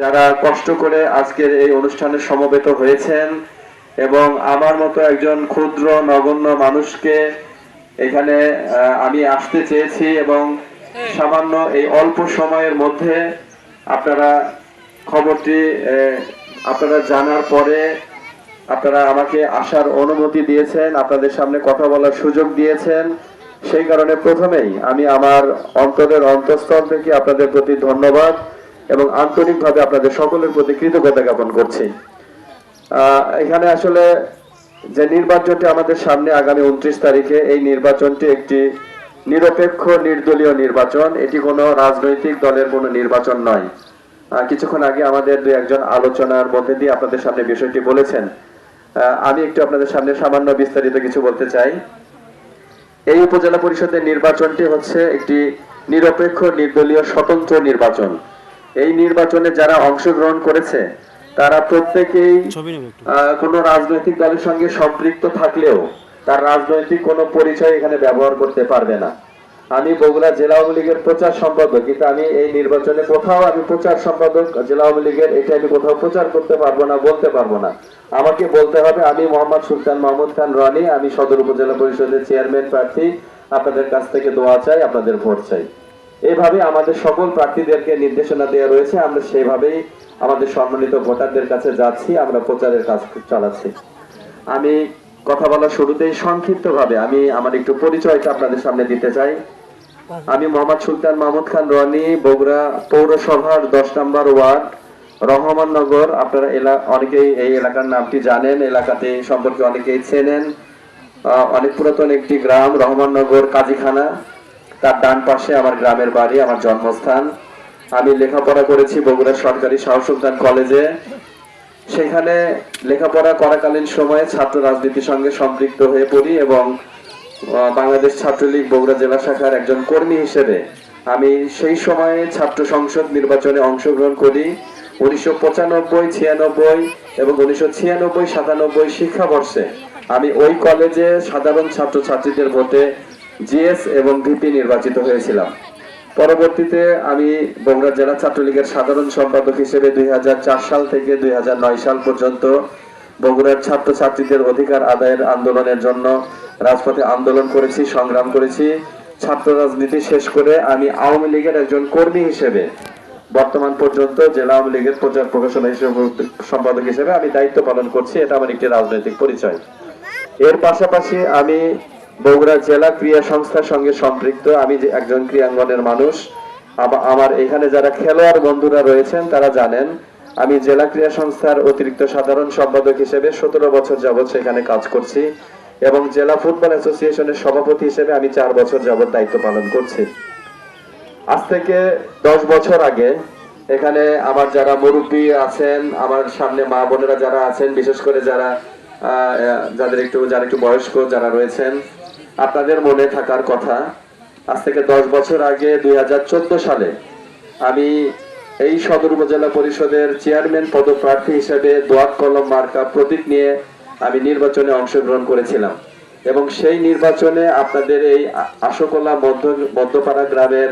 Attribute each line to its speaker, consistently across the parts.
Speaker 1: যারা কষ্ট করে আজকের এই অনুষ্ঠানে সমবেত হয়েছেন এবং আমার মতো একজন ক্ষুদ্র, নগণ্য মানুষকে এখানে আমি আসতে চেয়েছি এবং সামান্য এই অল্প সময়ের মধ্যে আপনারা খবরটি আপনারা জানার পরে আপনারা আমাকে আসার অনুমতি দিয়েছেন, আপনাদের সামনে কথা বলার সুযোগ দিয়েছেন। সেই কারণে প্রথমেই আমি আমার অন্তরের অন্তঃস্থল থেকে আপনাদের প্রতি ধন্যবাদ। এবং আন্তরিকভাবে আপনাদের সকলের প্রতি কৃতজ্ঞতা জ্ঞাপন করছি। এখানে আসলে যে নির্বাচনটি আমাদের সামনে আগামী উনত্রিশ তারিখে, এই নির্বাচনটি একটি নিরপেক্ষ, নির্দলীয় নির্বাচন। এটি কোনো রাজনৈতিক দলের কোনো নির্বাচন নয়। কিছুক্ষণ আগে আমাদের দু একজন আলোচনার মধ্যে দিয়ে আপনাদের সামনে বিষয়টি বলেছেন। আমি একটু আপনাদের সামনে সামান্য বিস্তারিত কিছু বলতে চাই। এই উপজেলা পরিষদের নির্বাচনটি হচ্ছে একটি নিরপেক্ষ, নির্দলীয়, স্বতন্ত্র নির্বাচন। এই নির্বাচনে যারা অংশগ্রহণ করেছে তারা প্রত্যেকেই কোনো রাজনৈতিক দলের সঙ্গে সম্পৃক্ত থাকলেও তার রাজনৈতিক কোনো পরিচয় এখানে ব্যবহার করতে পারবে না। আমি বগুড়া জেলা আওয়ামী লীগের প্রচার সম্পাদক কিন্তু আমি এই নির্বাচনে কোথাও আমি প্রচার সম্পাদক জেলা আওয়ামী লীগের এটা আমি কোথাও প্রচার করতে পারব না বলতে পারব না। আমাকে বলতে হবে আমি মোহাম্মদ সুলতান মাহমুদ খান রনি আমি সদর উপজেলা পরিষদের চেয়ারম্যান প্রার্থী। আপনাদের কাছ থেকে দোয়া চাই আপনাদের ভোট চাই। এইভাবে আমাদের সকল প্রার্থীদেরকে নির্দেশনা দেওয়া রয়েছে। আমরা সেইভাবেই আমাদের সম্মানিত ভোটারদের কাছে যাচ্ছি, আমরা প্রচারের কাজ চালাচ্ছি। আমি কথা বলার শুরুতেই সংক্ষিপ্তভাবে আমি আমার একটু পরিচয়টা আপনাদের সামনে দিতে চাই। আমি মোহাম্মদ সুলতান মাহমুদ খান রনি, বগুড়া পৌরসভার দশ নম্বর ওয়ার্ড রহমাননগর আপনারা এলা, অনেকেই এই এলাকার নামটি জানেন, এলাকাতে সম্পর্কে অনেকেই চেনেন। অনেক পুরাতন একটি গ্রাম রহমাননগর কাজীখানা। তার ডান পাশে আমার গ্রামের বাড়ি, আমার জন্মস্থান। আমি লেখাপড়া করেছি বগুড়া সরকারি শাহ কলেজে। সেখানে লেখাপড়া করাকালীন সময়ে ছাত্র রাজনীতির সঙ্গে সম্পৃক্ত হয়ে পড়ি এবং বাংলাদেশ ছাত্রলীগ বগুড়া জেলা শাখার একজন কর্মী হিসেবে আমি সেই সময়ে ছাত্র সংসদ নির্বাচনে অংশগ্রহণ করি। উনিশশো পঁচানব্বই, ছিয়ানব্বই এবং উনিশশো ছিয়ানব্বই, সাতানব্বই শিক্ষাবর্ষে আমি ওই কলেজে সাধারণ ছাত্রছাত্রীদের ভোটে জিএস এবং ভিপি নির্বাচিত হয়েছিলাম। পরবর্তীতে আমি বগুড়া জেলা ছাত্রলীগের সাধারণ সম্পাদক হিসেবে দুই সাল থেকে দুই সাল পর্যন্ত বগুড়ার ছাত্রছাত্রীদের অধিকার আদায়ের আন্দোলনের জন্য রাজপথে আন্দোলন করেছি, সংগ্রাম করেছি। ছাত্র রাজনীতি শেষ করে আমি আওয়ামী লীগের একজন কর্মী হিসেবে বর্তমান পর্যন্ত জেলা আওয়ামী লীগের প্রচার প্রকাশনা হিসেবে সম্পাদক হিসেবে আমি দায়িত্ব পালন করছি। এটা আমার একটি রাজনৈতিক পরিচয়। এর পাশাপাশি আমি বগুড়া জেলা ক্রীড়া সংস্থার সঙ্গে সম্পৃক্ত। আমি যে একজন ক্রীড়াঙ্গনের মানুষ আমার এখানে যারা খেলোয়াড় বন্ধুরা রয়েছেন, তারা জানেন, আমি জেলা ক্রীড়া সংস্থার অতিরিক্ত সাধারণ সম্পাদক হিসেবে সতেরো বছর যাবৎ সেখানে কাজ করছি এবং জেলা ফুটবল অ্যাসোসিয়েশনের সভাপতি হিসেবে আমি চার বছর যাবৎ দায়িত্ব পালন করছি। আজ থেকে দশ বছর আগে এখানে আমার যারা মুরব্বী আছেন, আমার সামনে মা বোনেরা যারা আছেন, বিশেষ করে যারা যাদের একটু যারা একটু বয়স্ক যারা রয়েছেন আপনাদের মনে থাকার কথা, আজ থেকে দশ বছর আগে দু হাজার চোদ্দ সালে আমি এই সদর উপজেলা পরিষদের চেয়ারম্যান পদপ্রার্থী হিসেবে দোয়াত কলম মার্কা প্রতীক নিয়ে আমি নির্বাচনে অংশগ্রহণ করেছিলাম। এবং সেই নির্বাচনে আপনাদের এই আশোকলা মধ্য, মধ্যপাড়া গ্রামের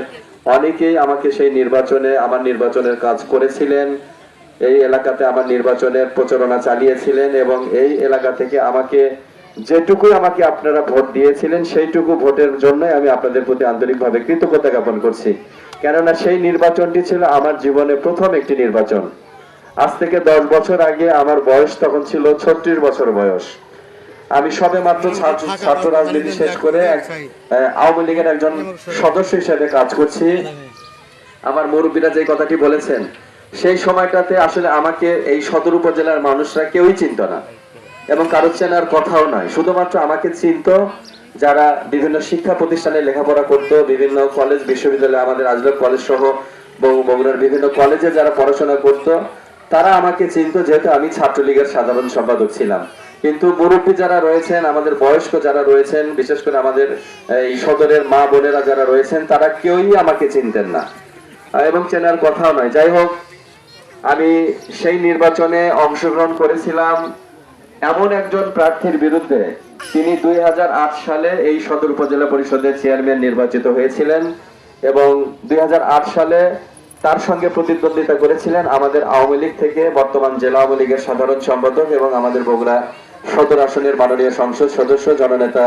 Speaker 1: অনেকেই আমাকে সেই নির্বাচনে, আমার নির্বাচনের কাজ করেছিলেন। এই এলাকাতে আমার নির্বাচনের প্রচারণা চালিয়েছিলেন এবং এই এলাকা থেকে আমাকে যেটুকু আমাকে আপনারা ভোট দিয়েছিলেন সেইটুকু ভোটের জন্য আমি আপনাদের প্রতি আন্তরিকভাবে কৃতজ্ঞতা জ্ঞাপন করছি। কেননা সেই নির্বাচনটি ছিল আমার জীবনে প্রথম একটি নির্বাচন। আজ থেকে দশ বছর আগে আমার বয়স তখন ছিল ছত্রিশ বছর বয়স। আমি সবে মাত্র ছাত্র ছাত্র রাজনীতি শেষ করে আওয়ামী লীগের একজন সদস্য হিসেবে কাজ করছি। আমার মুরব্বীরা যে কথাটি বলেছেন সেই সময়টাতে আসলে আমাকে এই সদর উপজেলার মানুষরা কেউই চিনত না। এবং কারও চেনার কথাও নয়। শুধুমাত্র আমাকে চিনত যারা বিভিন্ন শিক্ষা প্রতিষ্ঠানে লেখাপড়া করত, বিভিন্ন কলেজ, বিশ্ববিদ্যালয়, আমাদের আজলক কলেজ সহ বগু- বগুড়ার বিভিন্ন কলেজে যারা পড়াশোনা করত, তারা আমাকে চিনত যেহেতু আমি ছাত্রলীগের সাধারণ সম্পাদক ছিলাম। কিন্তু মুরব্বী যারা রয়েছেন, আমাদের বয়স্ক যারা রয়েছেন, বিশেষ করে আমাদের, এই সদরের মা বোনেরা যারা রয়েছেন, তারা কেউই আমাকে চিনতেন না। এবং চেনার কথাও নয়। যাই হোক, আমি সেই নির্বাচনে অংশগ্রহণ করেছিলাম। এমন একজন প্রার্থীর বিরুদ্ধে তিনি দুই হাজার আট সালে এই সদর উপজেলা পরিষদের চেয়ারম্যান নির্বাচিত হয়েছিলেন এবং দুই হাজার আট সালে তার সঙ্গে প্রতিদ্বন্দ্বিতা করেছিলেন আমাদের আওয়ামী লীগ থেকে বর্তমান জেলা আওয়ামী লীগের সাধারণ সম্পাদক এবং আমাদের বগুড়া সদর আসনের মাননীয় সংসদ সদস্য জননেতা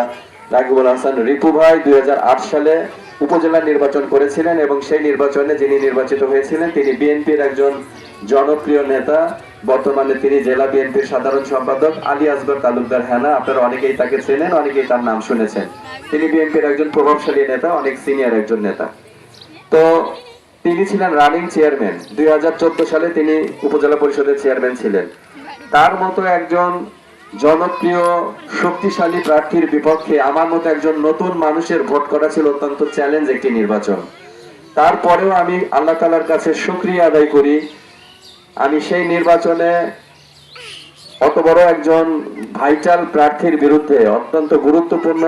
Speaker 1: রাকিবুল হাসান রিপু ভাই দুই হাজার আট সালে উপজেলা নির্বাচন করেছিলেন এবং সেই নির্বাচনে যিনি নির্বাচিত হয়েছিলেন তিনি বিএনপির একজন জনপ্রিয় নেতা। বর্তমানে তিনি জেলা বিএনপির সাধারণ সম্পাদক আলী আসগর তালুকদার হেনা। আপনারা অনেকেই তাকে চেনেন, অনেকেই তার নাম শুনেছেন। তিনি বিএনপির একজন প্রভাবশালী নেতা, অনেক সিনিয়র একজন নেতা। তো তিনি ছিলেন রানিং চেয়ারম্যান দুই সালে তিনি উপজেলা পরিষদের চেয়ারম্যান ছিলেন। তার মতো একজন জনপ্রিয়, শক্তিশালী প্রার্থীর বিপক্ষে আমার মতো একজন নতুন মানুষের ভোট করা ছিল অত্যন্ত চ্যালেঞ্জ একটি নির্বাচন। তারপরেও আমি আল্লাহ তালার কাছে শুক্রিয়া আদায় করি। আমি সেই নির্বাচনে অত বড় একজন ভাইটাল প্রার্থীর বিরুদ্ধে, অত্যন্ত গুরুত্বপূর্ণ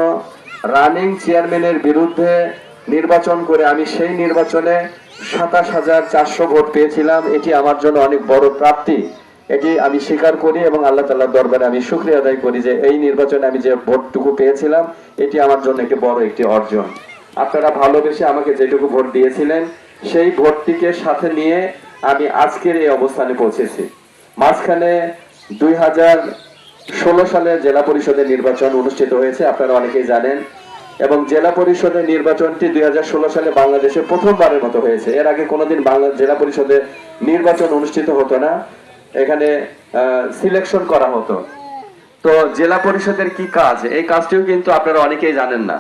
Speaker 1: রানিং চেয়ারম্যানের বিরুদ্ধে নির্বাচন করে আমি সেই নির্বাচনে সাতাশ হাজার চারশো ভোট পেয়েছিলাম। এটি আমার জন্য অনেক বড় প্রাপ্তি। এটি আমি স্বীকার করি এবং আল্লাহ তাল্লাহ দরবারে আমি শুক্রিয়া আদায় করি যে এই নির্বাচনে আমি যে ভোটটুকু পেয়েছিলাম, এটি আমার জন্য একটি বড় একটি অর্জন। আপনারা ভালোবেসে আমাকে যেটুকু ভোট দিয়েছিলেন সেই ভোটটিকে সাথে নিয়ে আমি আজকের এই অবস্থানে পৌঁছেছি। মাঝখানে দুই হাজার ষোলো সালে জেলা পরিষদের নির্বাচন অনুষ্ঠিত হয়েছে, আপনারা অনেকেই জানেন, এবং জেলা পরিষদের নির্বাচনটি দুই সালে বাংলাদেশে প্রথমবারের মতো হয়েছে। এর আগে কোনোদিন বাংলা জেলা পরিষদে নির্বাচন অনুষ্ঠিত হতো না, এখানে সিলেকশন করা হতো। তো জেলা পরিষদের কি কাজ? এই কাজটিও কিন্তু আপনারা অনেকেই জানেন না।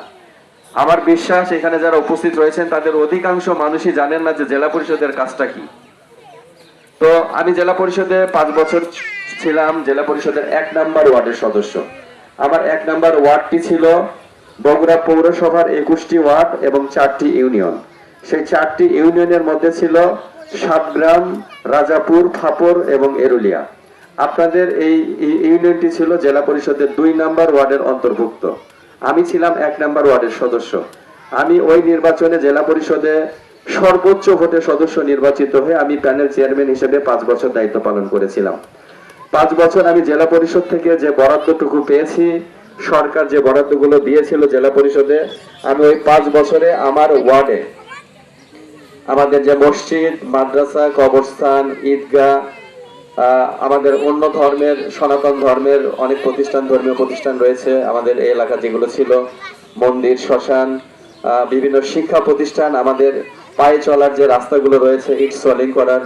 Speaker 1: আমার বিশ্বাস, এখানে যারা উপস্থিত রয়েছেন, তাদের অধিকাংশ মানুষই জানেন না যে জেলা পরিষদের কাজটা কি। তো আমি জেলা পরিষদে পাঁচ বছর ছিলাম, জেলা পরিষদের এক নাম্বার ওয়ার্ডের সদস্য। আমার এক নাম্বার ওয়ার্ডটি ছিল বগুড়া পৌরসভার একুশটি ওয়ার্ড এবং চারটি ইউনিয়ন। সেই চারটি ইউনিয়নের মধ্যে ছিল সাতগ্রাম, রাজাপুর, ফাপর এবং এরুলিয়া। আপনাদের এই ইউনিয়নটি ছিল জেলা পরিষদের দুই নাম্বার ওয়ার্ডের অন্তর্ভুক্ত। আমি ছিলাম এক নাম্বার ওয়ার্ডের সদস্য। আমি ওই নির্বাচনে জেলা পরিষদে সর্বোচ্চ ভোটে সদস্য নির্বাচিত হয়ে আমি প্যানেল চেয়ারম্যান হিসেবে পাঁচ বছর দায়িত্ব পালন করেছিলাম। পাঁচ বছর আমি জেলা পরিষদ থেকে যে বরাদ্দটুকু পেয়েছি, সরকার যে বরাদ্দগুলো দিয়েছিল জেলা পরিষদে, আমি ওই পাঁচ বছরে আমার ওয়ার্ডে আমাদের যে মসজিদ, মাদ্রাসা, কবরস্থান, ঈদগাহ আমাদের অন্য ধর্মের সনাতন ধর্মের অনেক প্রতিষ্ঠান ধর্মীয় প্রতিষ্ঠান রয়েছে। আমাদের এই এলাকা যেগুলো ছিল মন্দির শ্মশান বিভিন্ন শিক্ষা প্রতিষ্ঠান আমাদের পায়ে চলার যে রাস্তাগুলো রয়েছে ইট সলিং করার।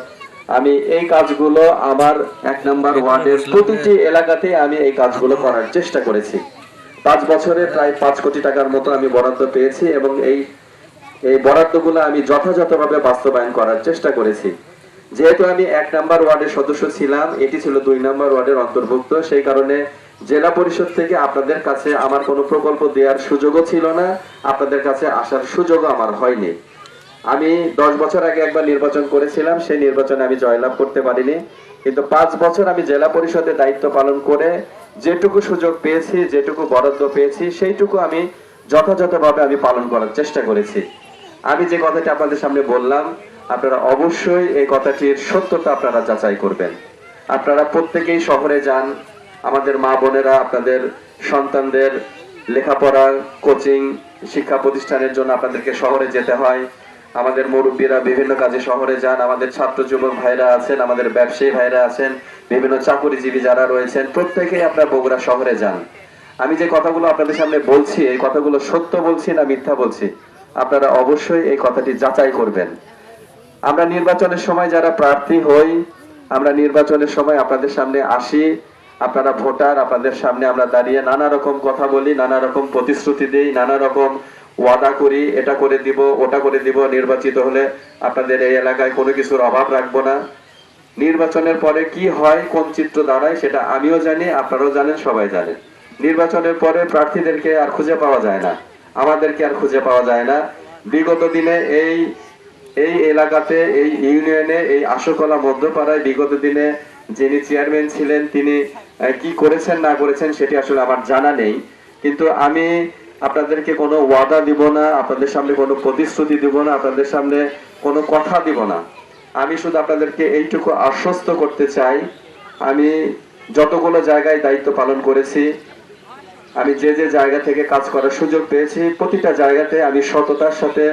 Speaker 1: আমি এই কাজগুলো আমার এক নম্বর ওয়ার্ডের প্রতিটি এলাকাতে আমি এই কাজগুলো করার চেষ্টা করেছি। পাঁচ বছরে প্রায় পাঁচ কোটি টাকার মতো আমি বরাদ্দ পেয়েছি এবং এই এই বরাদ্দগুলো আমি যথাযথভাবে বাস্তবায়ন করার চেষ্টা করেছি। যেহেতু আমি এক নাম্বার ওয়ার্ডের সদস্য ছিলাম, এটি ছিল দুই নাম্বার ওয়ার্ডের অন্তর্ভুক্ত, সেই কারণে জেলা পরিষদ থেকে আপনাদের কাছে আমার কোনো প্রকল্প দেওয়ার সুযোগও ছিল না, আপনাদের কাছে আসার সুযোগও আমার হয়নি। আমি দশ বছর আগে একবার নির্বাচন করেছিলাম, সেই নির্বাচনে আমি জয়লাভ করতে পারিনি। কিন্তু পাঁচ বছর আমি জেলা পরিষদের দায়িত্ব পালন করে যেটুকু সুযোগ পেয়েছি, যেটুকু বরাদ্দ পেয়েছি, সেইটুকু আমি যথাযথভাবে আমি পালন করার চেষ্টা করেছি। আমি যে কথাটি আপনাদের সামনে বললাম আপনারা অবশ্যই এই কথাটির সত্যতা আপনারা যাচাই করবেন। আপনারা প্রত্যেকেই শহরে যান। আমাদের মা বোনেরা, আপনাদের সন্তানদের লেখাপড়া, কোচিং, শিক্ষা প্রতিষ্ঠানের জন্য আপনাদেরকে শহরে যেতে হয়। আমাদের মুরব্বীরা বিভিন্ন কাজে শহরে যান। আমাদের ছাত্র যুবক ভাইরা আছেন, আমাদের ব্যবসায়ী ভাইরা আছেন, বিভিন্ন চাকরিজীবী যারা রয়েছেন, প্রত্যেকেই আপনারা বগুড়া শহরে যান। আমি যে কথাগুলো আপনাদের সামনে বলছি, এই কথাগুলো সত্য বলছি না মিথ্যা বলছি? আপনারা অবশ্যই এই কথাটি যাচাই করবেন। আমরা নির্বাচনের সময় যারা প্রার্থী হই, আমরা নির্বাচনের সময় আপনাদের সামনে আসি, আপনারা ভোটার, আপনাদের সামনে আমরা দাঁড়িয়ে নানা রকম কথা বলি, নানা রকম প্রতিশ্রুতি দিই, নানা রকম ওয়াদা করি, এটা করে দিব, ওটা করে দিব, নির্বাচিত হলে আপনাদের এই এলাকায় কোনো কিছুর অভাব রাখব না। নির্বাচনের পরে কি হয়, কোন চিত্র দাঁড়ায়, সেটা আমিও জানি, আপনারাও জানেন, সবাই জানেন। নির্বাচনের পরে প্রার্থীদেরকে আর খুঁজে পাওয়া যায় না। আমাদেরকে আর খুঁজে পাওয়া যায় না। বিগত দিনে এই এই এলাকাতে, এই ইউনিয়নে, এই আশোকলা মধ্যপাড়ায় বিগত দিনে যিনি চেয়ারম্যান ছিলেন, তিনি কি করেছেন, না করেছেন সেটি আসলে আমার জানা নেই। কিন্তু আমি আপনাদেরকে কোনো ওয়াদা দিব না, আপনাদের সামনে কোনো প্রতিশ্রুতি দিব না, আপনাদের সামনে কোনো কথা দিব না। আমি শুধু আপনাদেরকে এইটুকু আশ্বস্ত করতে চাই, আমি যতগুলো জায়গায় দায়িত্ব পালন করেছি, আমি যে যে জায়গা থেকে কাজ করার সুযোগ পেয়েছি, প্রতিটা জায়গাতে আমি সততার সাথে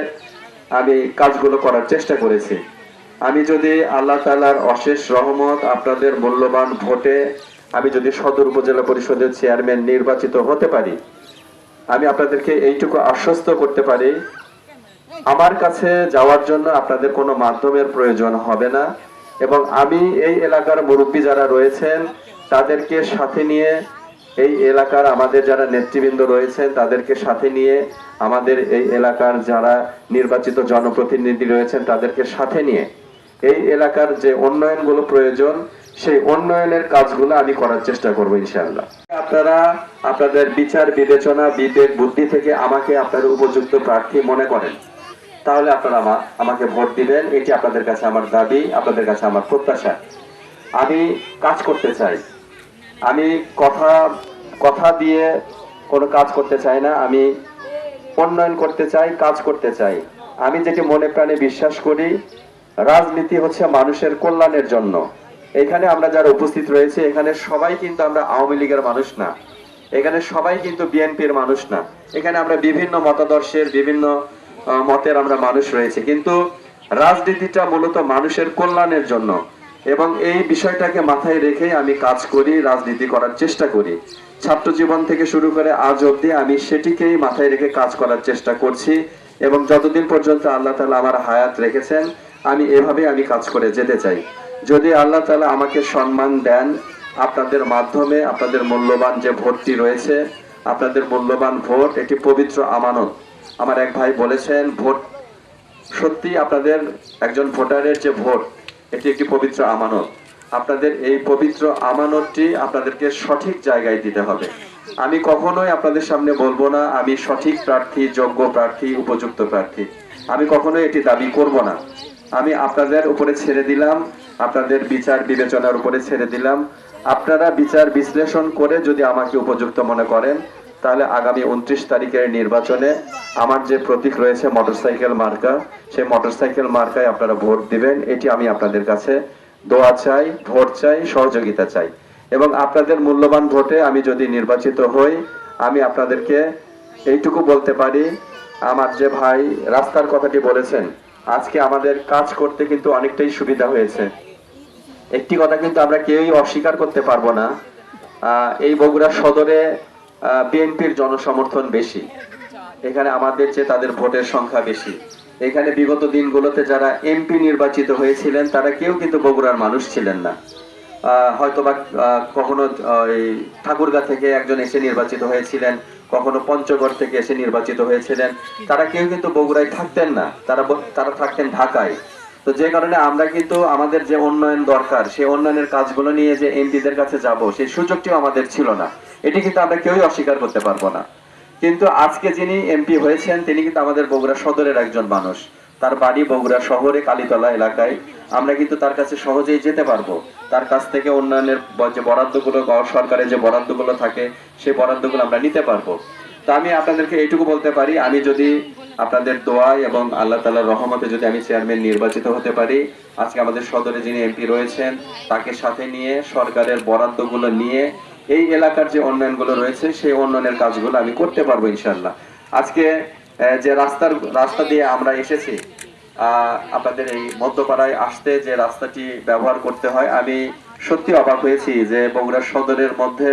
Speaker 1: আমি কাজগুলো করার চেষ্টা করেছি। আমি যদি আল্লাহ তাআলার অশেষ রহমত আপনাদের মূল্যবান ভোটে আমি যদি সদর উপজেলা পরিষদের চেয়ারম্যান নির্বাচিত হতে পারি, আমি আপনাদেরকে এইটুকু আশ্বস্ত করতে পারি, আমার কাছে যাওয়ার জন্য আপনাদের কোনো মাধ্যমের প্রয়োজন হবে না এবং আমি এই এলাকার মুরব্বী যারা রয়েছেন, তাদেরকে সাথে নিয়ে এই এলাকার আমাদের যারা নেতৃবৃন্দ রয়েছেন, তাদেরকে সাথে নিয়ে আমাদের এই এলাকার যারা নির্বাচিত জনপ্রতিনিধি রয়েছেন, তাদেরকে সাথে নিয়ে এই এলাকার যে উন্নয়নগুলো প্রয়োজন, সেই উন্নয়নের কাজগুলো আমি করার চেষ্টা করব ইনশাল্লাহ আপনারা আপনাদের বিচার, বিবেচনা, বিবেক, বুদ্ধি থেকে আমাকে আপনার উপযুক্ত প্রার্থী মনে করেন। তাহলে আপনারা আমা- আমাকে ভোট দিবেন, এটি আপনাদের কাছে আমার দাবি, আপনাদের কাছে আমার প্রত্যাশা। আমি কাজ করতে চাই। আমি কথা কথা দিয়ে কোনো কাজ করতে চাই না, আমি উন্নয়ন করতে চাই, কাজ করতে চাই। আমি যেটি মনে প্রাণে বিশ্বাস করি, রাজনীতি হচ্ছে মানুষের কল্যাণের জন্য। এখানে আমরা যারা উপস্থিত রয়েছে, এখানে সবাই কিন্তু আমরা আওয়ামী লীগের মানুষ না। এখানে সবাই কিন্তু বিএনপির মানুষ না। এখানে আমরা বিভিন্ন মতাদর্শের, বিভিন্ন মতের আমরা মানুষ রয়েছে। কিন্তু রাজনীতিটা মূলত মানুষের কল্যাণের জন্য। এবং এই বিষয়টাকে মাথায় রেখে আমি কাজ করি, রাজনীতি করার চেষ্টা করি। ছাত্র জীবন থেকে শুরু করে আজ অবধি আমি সেটিকেই মাথায় রেখে কাজ করার চেষ্টা করছি এবং যতদিন পর্যন্ত আল্লাহ তালা আমার হায়াত রেখেছেন, আমি এভাবে আমি কাজ করে যেতে চাই। যদি আল্লাহ তালা আমাকে সম্মান দেন, আপনাদের মাধ্যমে আপনাদের মূল্যবান যে ভোটটি রয়েছে, আপনাদের মূল্যবান ভোট, এটি পবিত্র আমানত। আমার এক ভাই বলেছেন, ভোট সত্যি আপনাদের একজন ভোটারের যে ভোট এটি একটি পবিত্র আমানত। আপনাদের এই পবিত্র আমানতটি আপনাদেরকে সঠিক জায়গায় দিতে হবে। আমি কখনোই আপনাদের সামনে বলব না, আমি সঠিক প্রার্থী, যোগ্য প্রার্থী, উপযুক্ত প্রার্থী। আমি কখনোই এটি দাবি করব না। আমি আপনাদের উপরে ছেড়ে দিলাম, আপনাদের বিচার বিবেচনার উপরে ছেড়ে দিলাম। আপনারা বিচার বিশ্লেষণ করে যদি আমাকে উপযুক্ত মনে করেন তাহলে আগামী উনত্রিশ তারিখের নির্বাচনে আমার যে প্রতীক রয়েছে মোটরসাইকেল মার্কা সেই মোটরসাইকেল মার্কায় আপনারা ভোট দিবেন। এটি আমি আপনাদের কাছে দোয়া চাই, ভোট চাই, সহযোগিতা চাই। এবং আপনাদের মূল্যবান ভোটে আমি যদি নির্বাচিত হই, আমি আপনাদেরকে এইটুকু বলতে পারি, আমার যে ভাই রাস্তার কথাটি বলেছেন, আজকে আমাদের কাজ করতে কিন্তু অনেকটাই সুবিধা হয়েছে। একটি কথা কিন্তু আমরা কেউই অস্বীকার করতে পারব না। এই বগুড়া সদরে বিএনপির জনসমর্থন বেশি। এখানে আমাদের যে তাদের ভোটের সংখ্যা বেশি। এখানে বিগত দিনগুলোতে যারা এমপি নির্বাচিত হয়েছিলেন, তারা কেউ কিন্তু বগুড়ার মানুষ ছিলেন না। হয়তোবা কখনো ঠাকুরগা থেকে একজন এসে নির্বাচিত হয়েছিলেন, কখনো পঞ্চগড় থেকে এসে নির্বাচিত হয়েছিলেন। তারা কেউ কিন্তু বগুড়ায় থাকতেন না। তারা তারা থাকতেন ঢাকায়। তো যে কারণে আমরা কিন্তু আমাদের যে উন্নয়ন দরকার, সেই উন্নয়নের কাজগুলো নিয়ে যে এমপিদের কাছে যাব, সেই সুযোগটিও আমাদের ছিল না। এটি কিন্তু আমরা কেউই অস্বীকার করতে পারব না। কিন্তু আজকে যিনি এমপি হয়েছেন, তিনি কিন্তু আমাদের বগুড়া সদরের একজন মানুষ। তার বাড়ি বগুড়া শহরে, কালীতলা এলাকায়। আমরা কিন্তু তার কাছে সহজেই যেতে পারব। তার কাছ থেকে উন্নয়নের যে বরাদ্দগুলো, সরকারের যে বরাদ্দগুলো থাকে, সেই বরাদ্দগুলো আমরা নিতে পারব। তা আমি আপনাদেরকে এইটুকু বলতে পারি, আমি যদি আপনাদের দোয়ায় এবং আল্লাহ তালার রহমতে যদি আমি চেয়ারম্যান নির্বাচিত হতে পারি, আজকে আমাদের সদরে যিনি এমপি রয়েছেন, তাকে সাথে নিয়ে, সরকারের বরাদ্দগুলো নিয়ে, এই এলাকার যে উন্নয়নগুলো রয়েছে, সেই উন্নয়নের কাজগুলো আমি করতে পারব ইনশাল্লাহ আজকে যে রাস্তার, রাস্তা দিয়ে আমরা এসেছি আপনাদের এই মধ্যপাড়ায় আসতে যে রাস্তাটি ব্যবহার করতে হয়, আমি সত্যি অবাক হয়েছি যে বগুড়া সদরের মধ্যে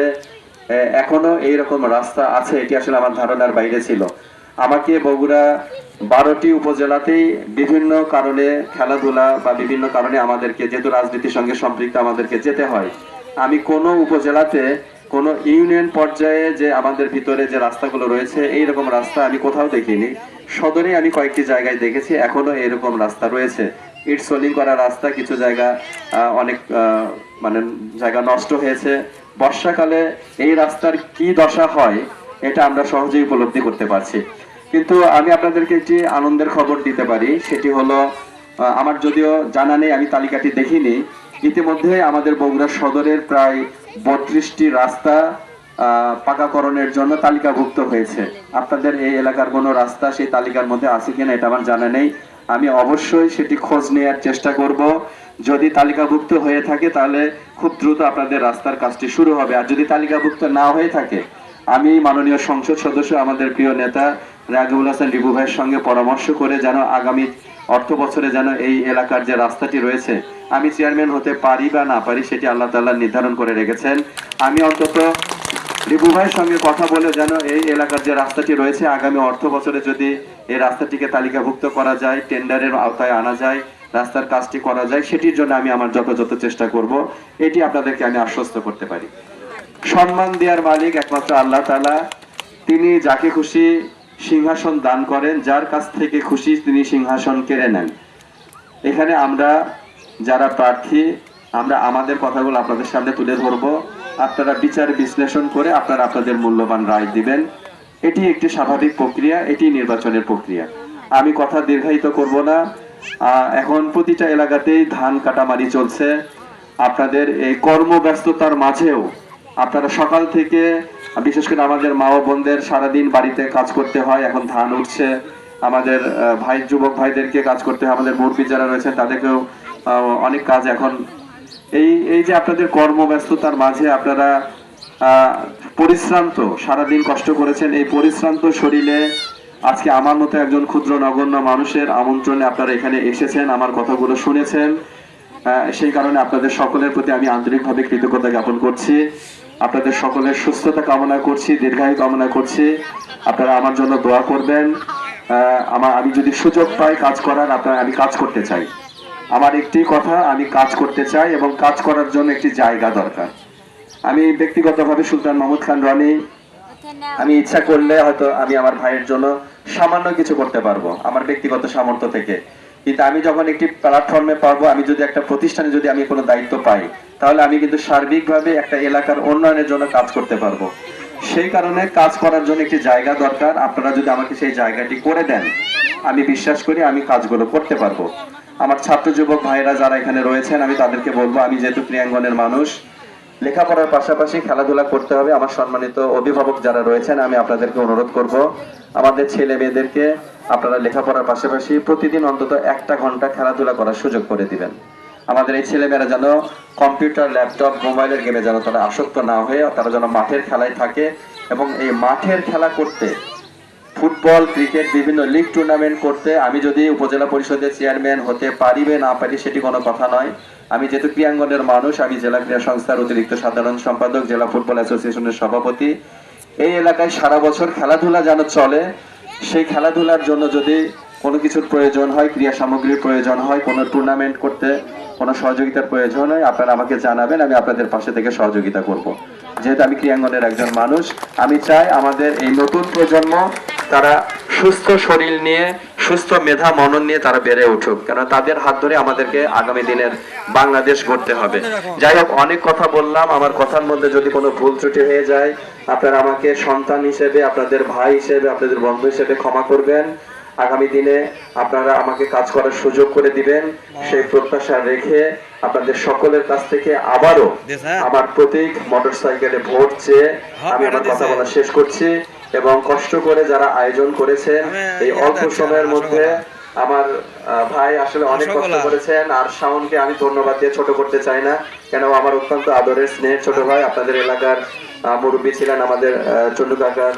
Speaker 1: এখনও এইরকম রাস্তা আছে, এটি আসলে আমার ধারণার বাইরে ছিল। আমাকে বগুড়া বারোটি উপজেলাতেই বিভিন্ন কারণে খেলাধুলা বা বিভিন্ন কারণে আমাদেরকে যেহেতু রাজনীতির সঙ্গে সম্পৃক্ত, আমাদেরকে যেতে হয়। আমি কোনো উপজেলাতে কোনো ইউনিয়ন পর্যায়ে যে আমাদের ভিতরে যে রাস্তাগুলো রয়েছে এই রকম রাস্তা আমি কোথাও দেখিনি। সদরে আমি কয়েকটি জায়গায় দেখেছি, এখনও এরকম রাস্তা রয়েছে। ইট সোলিং করা রাস্তা কিছু জায়গা অনেক মানে জায়গা নষ্ট হয়েছে। বর্ষাকালে এই রাস্তার কি দশা হয়, এটা আমরা সহজেই উপলব্ধি করতে পারছি। কিন্তু আমি আপনাদেরকে একটি আনন্দের খবর দিতে পারি, সেটি হলো আমার যদিও জানা নেই, আমি তালিকাটি দেখিনি। ইতিমধ্যে আমাদের বগুড়া সদরের প্রায় বত্রিশটি রাস্তা পাকাকরণের জন্য তালিকাভুক্ত হয়েছে। আপনাদের এই এলাকার কোনো রাস্তা সেই তালিকার মধ্যে আছে কিনা এটা আমার জানা নেই। আমি অবশ্যই সেটি খোঁজ নেওয়ার চেষ্টা করব। যদি তালিকাভুক্ত হয়ে থাকে, তাহলে খুব দ্রুত আপনাদের রাস্তার কাজটি শুরু হবে। আর যদি তালিকাভুক্ত না হয়ে থাকে, আমি মাননীয় সংসদ সদস্য, আমাদের প্রিয় নেতা রাগিবুল হাসান রিবু ভাইয়ের সঙ্গে পরামর্শ করে যেন আগামী অর্থ বছরে যেন এই এলাকার যে রাস্তাটি রয়েছে, আমি চেয়ারম্যান হতে পারি বা না পারি, সেটি আল্লাহ তাল্লাহ নির্ধারণ করে রেখেছেন। আমি অন্তত রিপু ভাইয়ের সঙ্গে কথা বলে যেন এই এলাকার যে রাস্তাটি রয়েছে, আগামী অর্থ বছরে যদি এই রাস্তাটিকে তালিকাভুক্ত করা যায়, টেন্ডারের আওতায় আনা যায়, রাস্তার কাজটি করা যায়, সেটির জন্য আমি আমার যথাযথ চেষ্টা করব। এটি আপনাদেরকে আমি আশ্বস্ত করতে পারি। সম্মান দেওয়ার মালিক একমাত্র আল্লাহ তালা তিনি যাকে খুশি সিংহাসন দান করেন, যার কাছ থেকে খুশি তিনি সিংহাসন কেড়ে নেন। এখানে আমরা যারা প্রার্থী, আমরা আমাদের কথাগুলো আপনাদের সামনে তুলে ধরব। আপনারা বিচার বিশ্লেষণ করে আপনারা আপনাদের মূল্যবান রায় দিবেন। এটি একটি স্বাভাবিক প্রক্রিয়া, এটি নির্বাচনের প্রক্রিয়া। আমি কথা দীর্ঘায়িত করব না। এখন প্রতিটা এলাকাতেই ধান কাটামারি চলছে। আপনাদের এই কর্মব্যস্ততার মাঝেও আপনারা সকাল থেকে, বিশেষ করে আমাদের মা ও বোনদের সারাদিন বাড়িতে কাজ করতে হয়, এখন ধান উঠছে। আমাদের ভাই, যুবক ভাইদেরকে কাজ করতে হয়, আমাদের মুরব্বী যারা রয়েছেন, তাদেরকেও অনেক কাজ এখন এই এই যে আপনাদের কর্মব্যস্ততার মাঝে আপনারা পরিশ্রান্ত, সারাদিন কষ্ট করেছেন, এই পরিশ্রান্ত শরীরে আজকে আমার মতো একজন ক্ষুদ্র নগণ্য মানুষের আমন্ত্রণে আপনারা এখানে এসেছেন, আমার কথাগুলো শুনেছেন। সেই কারণে আপনাদের সকলের প্রতি আমি আন্তরিকভাবে কৃতজ্ঞতা জ্ঞাপন করছি। আপনাদের সকলের সুস্থতা কামনা করছি, দীর্ঘায়ু কামনা করছি। আপনারা আমার জন্য দোয়া করবেন। আমার, আমি যদি সুযোগ পাই কাজ করার, আপনারা, আমি কাজ করতে চাই। আমার একটি কথা, আমি কাজ করতে চাই এবং কাজ করার জন্য একটি জায়গা দরকার। আমি ব্যক্তিগতভাবে সুলতান মাহমুদ খান রনি। আমি ইচ্ছা করলে হয়তো আমি আমার ভাইয়ের জন্য সামান্য কিছু করতে পারব, আমার ব্যক্তিগত সামর্থ্য থেকে। কিন্তু আমি যখন একটি প্ল্যাটফর্মে পারব, আমি যদি একটা প্রতিষ্ঠানে যদি আমি কোনো দায়িত্ব পাই, তাহলে আমি কিন্তু সার্বিকভাবে একটা এলাকার উন্নয়নের জন্য কাজ করতে পারব। সেই কারণে কাজ করার জন্য একটি জায়গা দরকার। আপনারা যদি আমাকে সেই জায়গাটি করে দেন, আমি বিশ্বাস করি আমি কাজগুলো করতে পারব। আমার ছাত্র যুবক ভাইরা যারা এখানে রয়েছেন, আমি তাদেরকে বলব, আমি যেহেতু ক্রিয়াঙ্গনের মানুষ, লেখাপড়ার পাশাপাশি খেলাধুলা করতে হবে। আমার সম্মানিত অভিভাবক যারা রয়েছেন, আমি আপনাদেরকে অনুরোধ করব, আমাদের ছেলে মেয়েদেরকে আপনারা লেখাপড়ার পাশাপাশি প্রতিদিন অন্তত একটা ঘণ্টা খেলাধুলা করার সুযোগ করে দিবেন। আমাদের এই ছেলেমেয়েরা যেন কম্পিউটার, ল্যাপটপ, মোবাইলের গেমে যেন তারা আসক্ত না হয়ে, তারা যেন মাঠের খেলায় থাকে এবং এই মাঠের খেলা করতে ফুটবল, ক্রিকেট বিভিন্ন লিগ টুর্নামেন্ট করতে আমি যদি উপজেলা পরিষদের চেয়ারম্যান হতে পারিবে না পারি সেটি কোনো কথা নয়। আমি যেহেতু ক্রিয়াঙ্গনের মানুষ, আমি জেলা ক্রীড়া সংস্থার অতিরিক্ত সাধারণ সম্পাদক, জেলা ফুটবল অ্যাসোসিয়েশনের সভাপতি। এই এলাকায় সারা বছর খেলাধুলা যেন চলে, সেই খেলাধুলার জন্য যদি কোনো কিছুর প্রয়োজন হয় ক্রিয়া সামগ্রীর প্রয়োজন হয় কোনো টুর্নামেন্ট করতে কোনো সহযোগিতার প্রয়োজন হয় আপনারা আমাকে জানাবেন, আমি আপনাদের পাশে থেকে সহযোগিতা করব। যেহেতু আমি ক্রিয়াঙ্গনের একজন মানুষ, আমি চাই আমাদের এই নতুন প্রজন্ম তারা সুস্থ শরীর নিয়ে, সুস্থ মেধা, মনন নিয়ে তারা বেড়ে উঠুক। কেন তাদের হাত ধরে আমাদেরকে আগামী দিনের বাংলাদেশ গড়তে হবে। যাই হোক, অনেক কথা বললাম। আমার কথার মধ্যে যদি কোনো ভুল ত্রুটি হয়ে যায়, আপনারা আমাকে সন্তান হিসেবে, আপনাদের ভাই হিসেবে, আপনাদের বন্ধু হিসেবে ক্ষমা করবেন। আগামী দিনে আপনারা আমাকে কাজ করার সুযোগ করে দিবেন। সেই প্রত্যাশা রেখে আপনাদের সকলের কাছ থেকে আবারও আমার প্রতীক মোটরসাইকেলে ভোট চেয়ে আমি আমার কথা বলা শেষ করছি এবং কষ্ট করে যারা আয়োজন করেছেন এই অল্প সময়ের মধ্যে আমার ভাই আসলে অনেক কষ্ট করেছেন আর শাওনকে আমি ধন্যবাদ দিয়ে ছোট করতে চাই না। কেন আমার অত্যন্ত আদরের স্নেহের ছোট ভাই আপনাদের এলাকার মুরব্বী ছিলেন আমাদের চন্ডু কাকার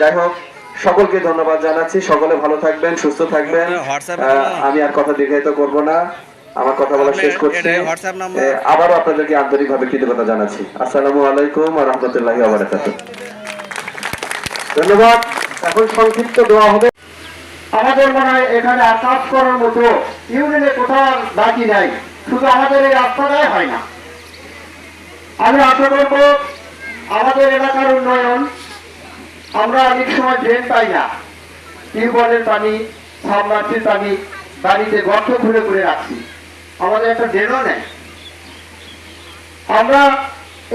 Speaker 1: যাই হোক সকলকে ধন্যবাদ জানাচ্ছি। সকলে ভালো থাকবেন সুস্থ থাকবেন। আমি আর কথা দীর্ঘায়িত করব না। আমার কথা বলা শেষ করছি। আবারও আপনাদেরকে আন্তরিকভাবে কৃতজ্ঞতা জানাচ্ছি। আসসালামু আলাইকুম ওয়া রাহমাতুল্লাহি
Speaker 2: ধন্যবাদ। এখন সংক্ষিপ্ত দেওয়া হবে। আমাদের মনে হয় এখানে আর কাজ করার মতো ইউনিয়নে কোথাও বাকি নাই। শুধু আমাদের এই রাস্তাটাই হয় না। আমি আশা করব আমাদের এলাকার উন্নয়ন আমরা অনেক সময় ড্রেন পাই না। টিউবওয়েলের পানি সাবমার্সির পানি বাড়িতে গর্ত খুলে খুলে রাখছি। আমাদের একটা ড্রেনও নেই। আমরা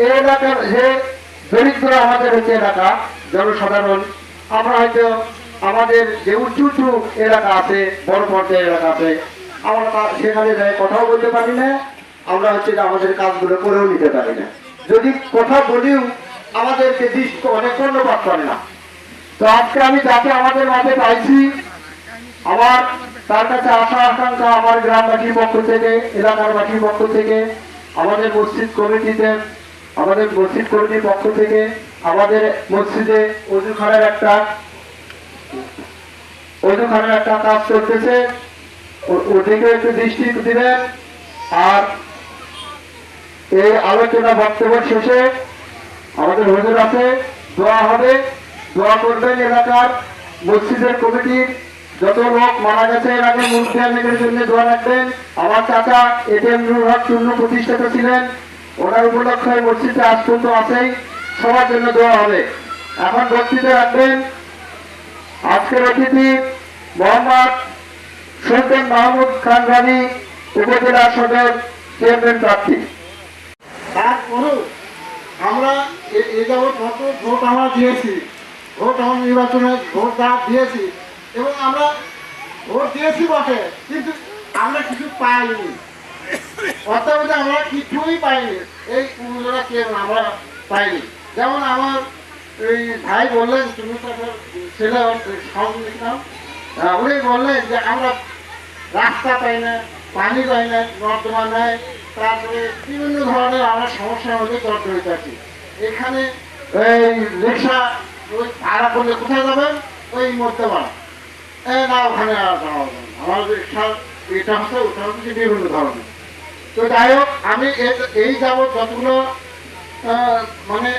Speaker 2: এই এলাকার যে দরিদ্র আমাদের হচ্ছে এলাকা, জনসাধারণ, আমরা হয়তো আমাদের যে উঁচু উঁচু এলাকা আছে, বড় পর্যায়ের এলাকা আছে, আমরা সেখানে যাই কথাও বলতে পারি না, আমরা হচ্ছে আমাদের কাজগুলো করেও নিতে পারি না। যদি কথা বলিও আমাদেরকে দৃষ্টি অনেক ধন্যবাদ করে না। তো আজকে আমি যাকে আমাদের মাঝে পাইছি, আমার তার কাছে আশা, আকাঙ্ক্ষা আমার গ্রামবাসীর পক্ষ থেকে, এলাকার বাসীর পক্ষ থেকে, আমাদের মসজিদ কমিটিতে, আমাদের মসজিদ কমিটির পক্ষ থেকে, আমাদের মসজিদে অজুখানার একটা ওইখানে একটা কাজ চলতেছে। ওদিকে একটু দৃষ্টি দিবেন। আর এই আলোচনা বক্তব্য শেষে আমাদের হুজুর আছে, দোয়া হবে, দোয়া করবেন এলাকার মসজিদের কমিটির যত লোক মারা গেছে, এর আগে মুরগিয়ানের জন্য দোয়া রাখবেন। আমার চাচা এটিএম নুরহাট চূর্ণ প্রতিষ্ঠাতা ছিলেন। ওনার উপলক্ষে মসজিদে আজ পর্যন্ত আছেই। সবার জন্য দোয়া হবে। এখন বক্তৃতা রাখবেন আজকের অতিথি মোহাম্মদ সুলতান মাহমুদ খান উপজেলা সদর চেয়ারম্যান প্রার্থী।
Speaker 3: আমরা এ- যাবৎ কত ভোট আমরা দিয়েছি। ভোট আমার নির্বাচনে ভোট দেওয়া দিয়েছি। এবং আমরা ভোট দিয়েছি বটে, কিন্তু আমরা কিছু পাইনি। অর্থাৎ আমরা কিছুই পাইনি। এই উপজেলা কে আমরা পাইনি? যেমন আমার এই ভাই বললেন, তুমি ছেলে নাম উনি বললেন যে আমরা রাস্তা পাই না, পানি পাই না নর্দমা নেয় তারপরে বিভিন্ন ধরনের আমরা সমস্যার মধ্যে জর্জরিত আছি। এখানে এই রিক্সা ওই ভাড়া করলে কোথায় যাবেন ওই এ, না, ওখানে আর যাওয়া যাবে আমার রিক্সা, এটা হচ্ছে, ওটা হচ্ছে বিভিন্ন ধরনের। তো যাই হোক, আমি এই যতগুলো মানে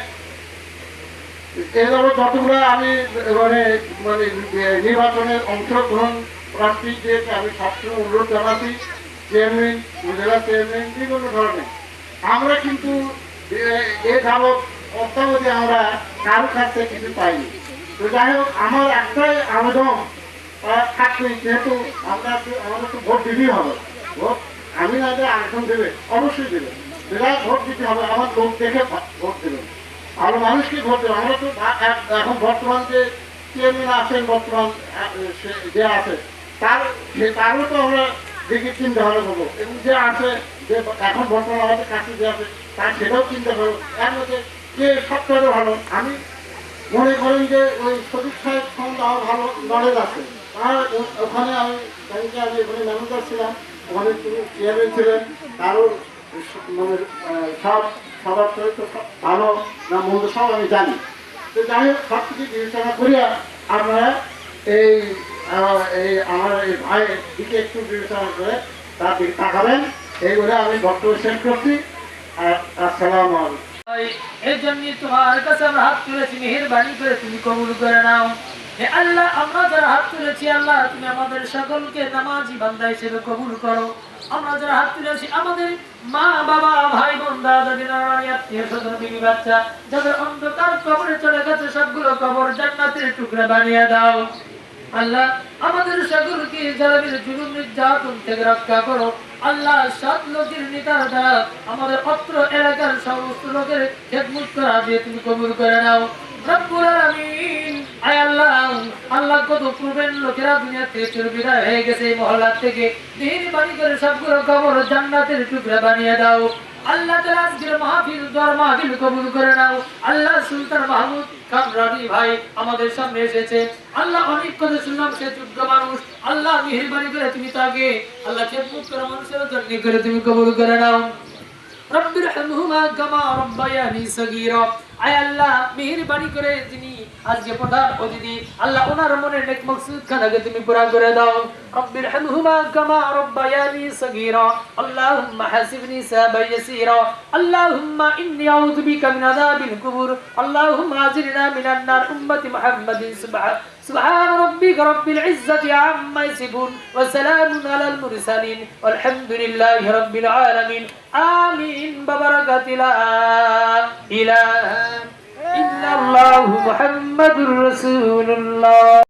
Speaker 3: যতগুলো আমি মানে মানে নির্বাচনে অংশগ্রহণ প্রার্থীকে আমি সবসময় অনুরোধ জানাচ্ছি চেয়ারম্যান চেয়ারম্যান বিভিন্ন ধরনের। আমরা কিন্তু এ- যাবৎ অত্যাবধি ভোট দেবে মানুষকে ভোট দেবে। আমরা তো এখন বর্তমান যে চেয়ারম্যান আছেন, বর্তমান যে আছে, তার তারও তো আমরা দেখে চিন্তা ভালো করব। এবং যে আছে, যে এখন বর্তমান আমাদের কাছে যে আছে তার সেটাও চিন্তা করব এর মধ্যে যে সবচেয়ে ভালো। আমি মনে করেন যে ওই সদীপ সাহেব সম্বন্ধে আমার ভালো নলেজ আছে। আর ওখানে আমি ব্যাংকে আমি ওখানে ম্যানেজার ছিলাম। ওখানে চেয়ারম্যান ছিলেন। তারও মানে সব সবার চরিত্র ভালো না মন্দ সব আমি জানি। তো যাই হোক সব কিছু বিবেচনা করিয়া আপনারা এই এই আমার এই ভাইয়ের দিকে একটু বিবেচনা করে তার দিকে তাকাবেন। এই বলে আমি বক্তব্য শেষ করছি। আর
Speaker 4: সকলকে কবুল করো। আমরা হাত তুলেছি, আমাদের মা, বাবা, ভাই, বোন, দাদা বাচ্চা, যাদের অন্ধকার কবরে চলে গেছে, সবগুলো কবর জান্নাতের টুকরা বানিয়ে দাও। আল্লাহ, আমাদের সকলকে জালামের জুলুম, নির্যাতন থেকে রক্ষা করো, আল্লাহ, সাত লোকের নেতার দ্বারা আমাদের অত্র এলাকার সমস্ত লোকের খেদমত করা দিয়ে তুমি কবুল করে নাও। আল্লাহ আল্লাহ কত হয়ে গেছে করে সবগুলো জান্নাতের টুকরা বানিয়ে দাও। আল্লাহ তালা আজকের মাহফিল, দোয়ার মাহফিল কবুল করে নাও। আল্লাহ সুলতান মাহমুদ কামরানি ভাই আমাদের সামনে এসেছে। আল্লাহ অনেক কথা শুনলাম, সে যোগ্য মানুষ। আল্লাহ মেহরবানি করে তুমি তাকে আল্লাহ সে করে মানুষের জন্য করে তুমি কবুল করে নাও। রব্বির হামহুমা কামা রব্বায়ানি সগীরা। আয় আল্লাহ, মেহরবানি করে যিনি আজকে প্রধান অতিথি আল্লাহ ওনার মনের নেক মকসুদ খানাকে তুমি পুরা করে দাও رب ارحمهما كما ربياني صغيرا اللهم حاسبني حسابا يسيرا اللهم اني اعوذ بك من عذاب القبور اللهم اجرنا من النار امه محمد سبحان سبحان ربك رب العزة عما يصفون وسلام على المرسلين والحمد لله رب العالمين آمين ببركة لا إله ইন্নাল্লাহু মুহাম্মাদুর রাসূলুল্লাহ।